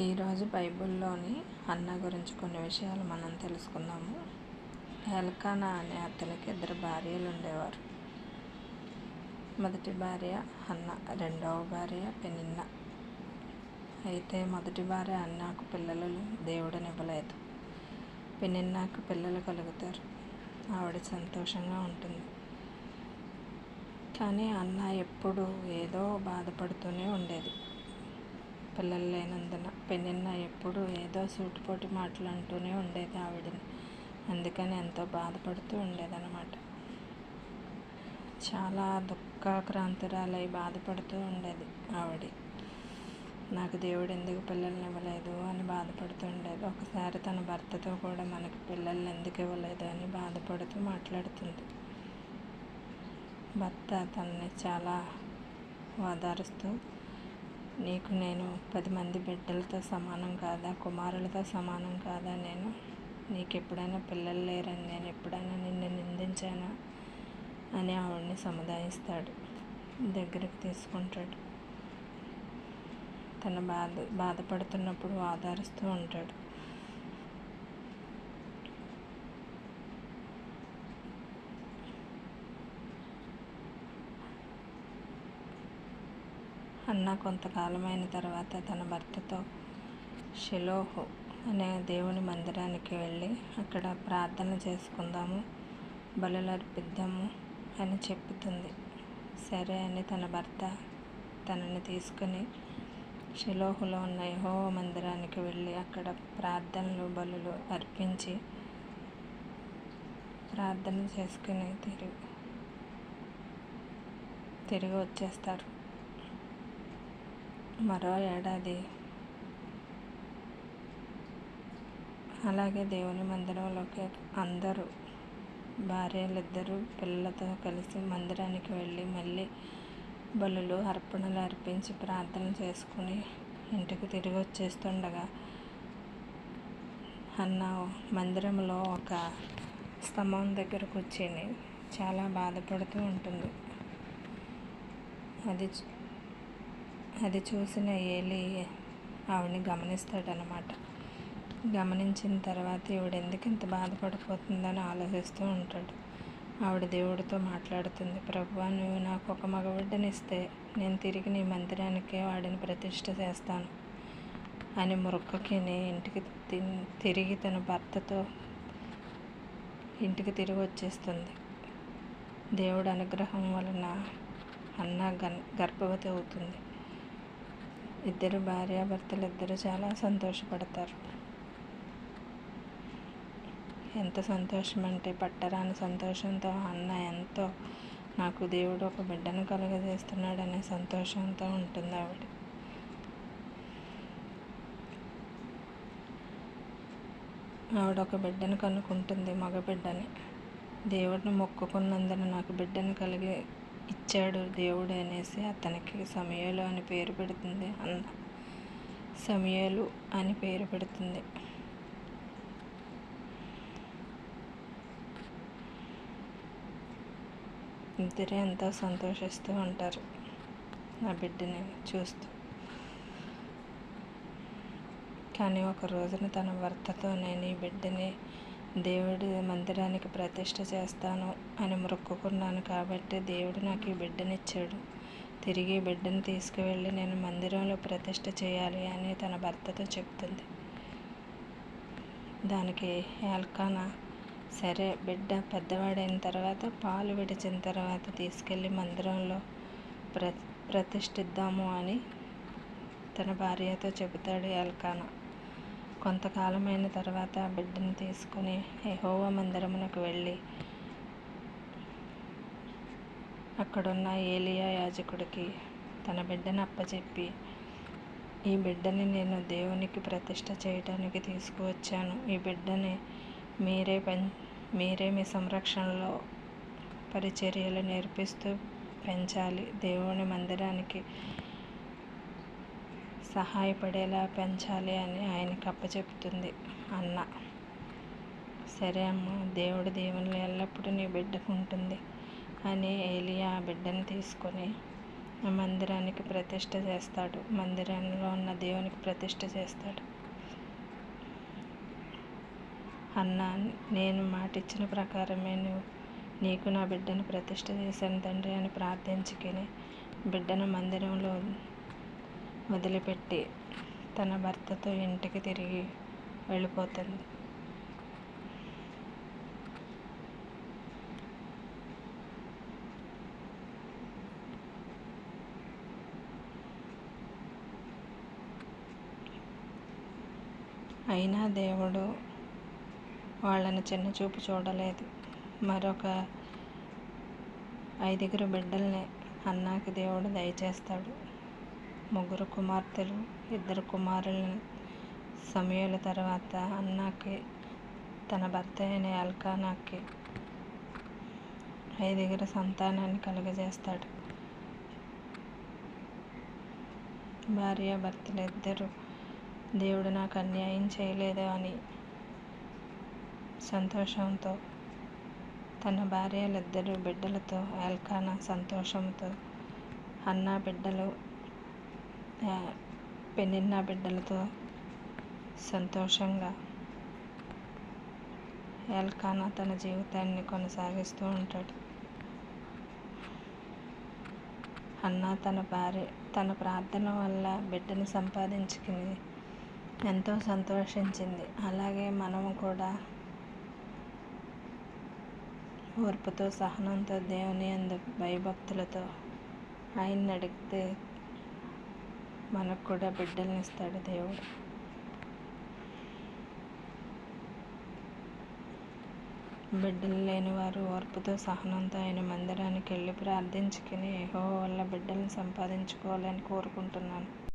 ఈరోజు బైబిల్లోని అన్న గురించి కొన్ని విషయాలు మనం తెలుసుకుందాము. ఎల్కానా అనే అతనికి ఇద్దరు భార్యలు ఉండేవారు. మొదటి భార్య అన్న రెండవ భార్య పెనిన్న. అయితే మొదటి భార్య అన్నకు పిల్లలు దేవుడనివ్వలేదు. పెనిన్నాకు పిల్లలు కలుగుతారు. ఆవిడ సంతోషంగా ఉంటుంది. కానీ అన్న ఎప్పుడు ఏదో బాధపడుతూనే ఉండేది. పిల్లలు లేనందున పెళ్ళిన్న ఎప్పుడు ఏదో సూటిపోటి మాటలు అంటూనే ఉండేది ఆవిడని. అందుకని ఎంతో బాధపడుతూ ఉండేదన్నమాట. చాలా దుఃఖాక్రాంతురాలై బాధపడుతూ ఉండేది ఆవిడ. నాకు దేవుడు ఎందుకు పిల్లల్ని ఇవ్వలేదు అని బాధపడుతూ ఉండేది. ఒకసారి తన భర్తతో కూడా మనకు పిల్లల్ని ఎందుకు ఇవ్వలేదు అని బాధపడుతూ మాట్లాడుతుంది. భర్త తనని చాలా ఓదారుస్తూ నీకు నేను పది మంది బిడ్డలతో సమానం కాదా? కుమారులతో సమానం కాదా? నేను నీకు ఎప్పుడైనా పిల్లలు లేరని నేను ఎప్పుడైనా నిన్ను నిందించానా? అని ఆవిడని సముదాయిస్తాడు. దగ్గరికి తీసుకుంటాడు. తన బాధ బాధపడుతున్నప్పుడు ఆధారిస్తూ ఉంటాడు. అన్న కొంతకాలమైన తర్వాత తన భర్తతో షిలోహు అనే దేవుని మందిరానికి వెళ్ళి అక్కడ ప్రార్థన చేసుకుందాము బలులు అర్పిద్దాము అని చెప్పుతుంది సరే అని తన భర్త తనని తీసుకుని షిలోహులో ఉన్న యహో మందిరానికి వెళ్ళి అక్కడ ప్రార్థనలు బలులు అర్పించి ప్రార్థన చేసుకుని తిరిగి తిరిగి వచ్చేస్తారు. మరో ఏడాది. అలాగే దేవుని మందిరంలోకి అందరూ భార్యలిద్దరూ పిల్లలతో కలిసి మందిరానికి వెళ్ళి మళ్ళీ బలులు అర్పణలు అర్పించి ప్రార్థన చేసుకుని ఇంటికి తిరిగి వచ్చేస్తుండగా అన్న మందిరంలో ఒక స్తంభం దగ్గర కూర్చొని చాలా బాధపడుతూ ఉంటుంది. అది అది చూసిన ఏలి ఆవిడని గమనిస్తాడనమాట గమనించిన తర్వాత ఈవిడ ఎందుకు ఇంత బాధపడిపోతుందని ఆలోచిస్తూ ఉంటాడు. ఆవిడ దేవుడితో మాట్లాడుతుంది ప్రభు నువ్వు నాకు ఒక మగబిడ్డనిస్తే నేను తిరిగి నీ మందిరానికే వాడిని ప్రతిష్ఠ చేస్తాను అని మురక్కకి ఇంటికి తిరిగి తన భర్తతో ఇంటికి తిరిగి వచ్చేస్తుంది. దేవుడు అనుగ్రహం వలన అన్న గన్ గర్భవతి అవుతుంది. ఇద్దరు భార్యాభర్తలు ఇద్దరు చాలా సంతోషపడతారు. ఎంత సంతోషం అంటే పట్టరాని సంతోషంతో అన్న ఎంతో నాకు దేవుడు ఒక బిడ్డను కలుగజేస్తున్నాడనే సంతోషంతో ఉంటుంది ఆవిడ. ఆవిడ ఒక బిడ్డను కనుక్కుంటుంది మగబిడ్డని దేవుడిని మొక్కుకున్నందున నాకు బిడ్డను కలిగి ఇచ్చాడు దేవుడు అనేసి అతనికి సమయలు అని పేరు పెడుతుంది. అన్న సమయలు అని పేరు పెడుతుంది. ఇద్దరే ఎంతో సంతోషిస్తూ ఉంటారు నా బిడ్డని చూస్తూ. కానీ ఒక రోజున తన భర్తతో నేను ఈ బిడ్డని దేవుడి మందిరానికి ప్రతిష్ట చేస్తాను అని మొక్కుకున్నాను కాబట్టి దేవుడు నాకు ఈ బిడ్డనిచ్చాడు. తిరిగి బిడ్డను తీసుకువెళ్ళి నేను మందిరంలో ప్రతిష్ట చేయాలి అని తన భర్తతో చెప్తుంది. దానికి ఎల్కానా సరే బిడ్డ పెద్దవాడైన తర్వాత పాలు విడిచిన తర్వాత తీసుకెళ్ళి మందిరంలో ప్ర ప్రతిష్ఠిద్దాము అని తన భార్యతో చెబుతాడు ఎల్కానా కొంతకాలమైన తర్వాత బిడ్డను తీసుకుని యహోవ మందిరమునకు వెళ్ళి అక్కడున్న ఏలియా యాజకుడికి తన బిడ్డను అప్పచెప్పి ఈ బిడ్డని నేను దేవునికి ప్రతిష్ట చేయటానికి తీసుకువచ్చాను. ఈ బిడ్డని మీరే పెం మీరే మీ సంరక్షణలో పరిచర్యలు నేర్పిస్తూ పెంచాలి. దేవుని మందిరానికి సహాయపడేలా పెంచాలి అని ఆయనకి అప్పచెప్తుంది అన్న. సరే అమ్మ దేవుడి దేవుని ఎల్లప్పుడూ నీ బిడ్డకు ఉంటుంది అని ఏలియా ఆ బిడ్డను తీసుకొని మందిరానికి ప్రతిష్ట చేస్తాడు. మందిరంలో ఉన్న దేవునికి ప్రతిష్ట చేస్తాడు. అన్న నేను మాట ఇచ్చిన ప్రకారమే నువ్వు నీకు నా బిడ్డను ప్రతిష్ట చేశాను తండ్రి అని ప్రార్థించుకుని బిడ్డను మందిరంలో వదిలిపెట్టి తన భర్తతో ఇంటికి తిరిగి వెళ్ళిపోతుంది. అయినా దేవుడు వాళ్ళని చిన్న చూపు చూడలేదు. మరొక ఐదుగురు బిడ్డల్ని అన్నాకి దేవుడు దయచేస్తాడు. ముగ్గురు కుమార్తెలు ఇద్దరు కుమారులను సమయాల తర్వాత అన్నాకి తన భర్త అయిన ఎల్కానాకి ఐదుగురు సంతానాన్ని కలుగజేస్తాడు. భార్య భర్తలు ఇద్దరు దేవుడు నాకు అన్యాయం చేయలేదు అని సంతోషంతో తన భార్యలిద్దరు బిడ్డలతో ఎల్కానా సంతోషంతో అన్న బిడ్డలు పెనిన్న బిడ్డలతో సంతోషంగా ఎల్కానా తన జీవితాన్ని కొనసాగిస్తూ ఉంటాడు. అన్న తన భార్య తన ప్రార్థన వల్ల బిడ్డను సంపాదించుకుని ఎంతో సంతోషించింది. అలాగే మనము కూడా ఓర్పుతో సహనంతో దేవుని అందు భయభక్తులతో ఆయన్ని అడిగితే మనకు కూడా బిడ్డల్ని ఇస్తాడు దేవుడు. బిడ్డలు లేని వారు ఓర్పుతో సహనంతో ఆయన మందిరానికి వెళ్ళి ప్రార్థించుకుని ఏహో వల్ల బిడ్డల్ని సంపాదించుకోవాలని కోరుకుంటున్నాను.